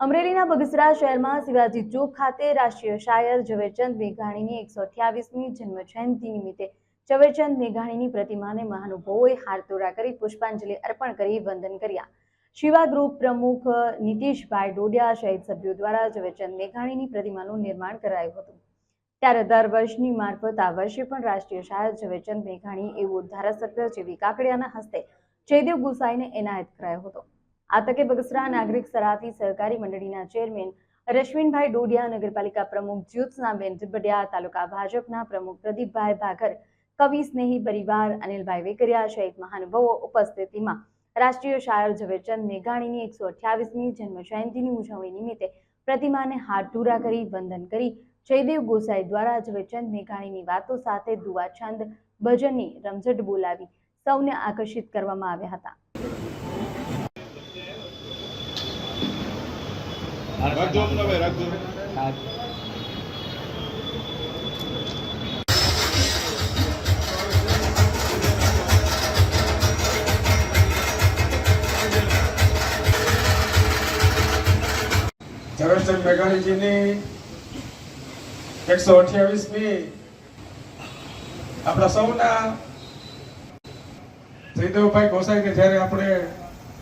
અમરેલીના બગસરા શહેરમાં શિવાજી ચોક ખાતે રાષ્ટ્રીય શાયર ઝવેરચંદ મેઘાણીની એકસો અઠ્યાવીસમી જન્મ જયંતિ નિમિત્તે ઝવેરચંદ મેઘાણીની પ્રતિમાને મહાનુભાવોએ હારતોરા કરી પુષ્પાંજલિ અર્પણ કરી વંદન કર્યા. શિવા ગ્રુપ પ્રમુખ નીતિશભાઈ ડોડિયા સહિત સભ્યો દ્વારા ઝવેરચંદ મેઘાણીની પ્રતિમાનું નિર્માણ કરાયું હતું. ત્યારે દર વર્ષની મારફત આ વર્ષે પણ રાષ્ટ્રીય શાયર ઝવેરચંદ મેઘાણી એવોર્ડ ધારાસભ્ય જેવી કાકડિયાના હસ્તે જયદેવ ગુસાઈને એનાયત કરાયો હતો. આ તકે બગસરા નાગરિક સરાફી સહકારી મંડળીના ચેરમેન રશ્મિનભાઈ ડોડિયા, નગરપાલિકા પ્રમુખ જ્યોત્સનાબેન ઝબડિયા, તાલુકા ભાજપના પ્રમુખ પ્રદીપભાઈ ભાગર, કવિ સ્નેહી પરિવાર અનિલભાઈ વેકરિયા સહિત મહાનુભાવો ઉપસ્થિતિમાં રાષ્ટ્રીય શાયર ઝવેરચંદ મેઘાણીની એકસો અઠ્યાવીસમી જન્મ જયંતિની ઉજવણી નિમિત્તે પ્રતિમાને હારધૂરા કરી વંદન કરી જયદેવ ગોસાઈ દ્વારા ઝવેરચંદ મેઘાણીની વાતો સાથે દુવા છંદ ભજનની રમઝટ બોલાવી સૌને આકર્ષિત કરવામાં આવ્યા હતા. રાખજો અમનાભાઈ રાખજો ઝવેરચંદ મેઘાણીજીની એકસો અઠ્યાવીસમી આપણા સૌના ત્રિદેવભાઈ ગોસાઈ કે જ્યારે આપણે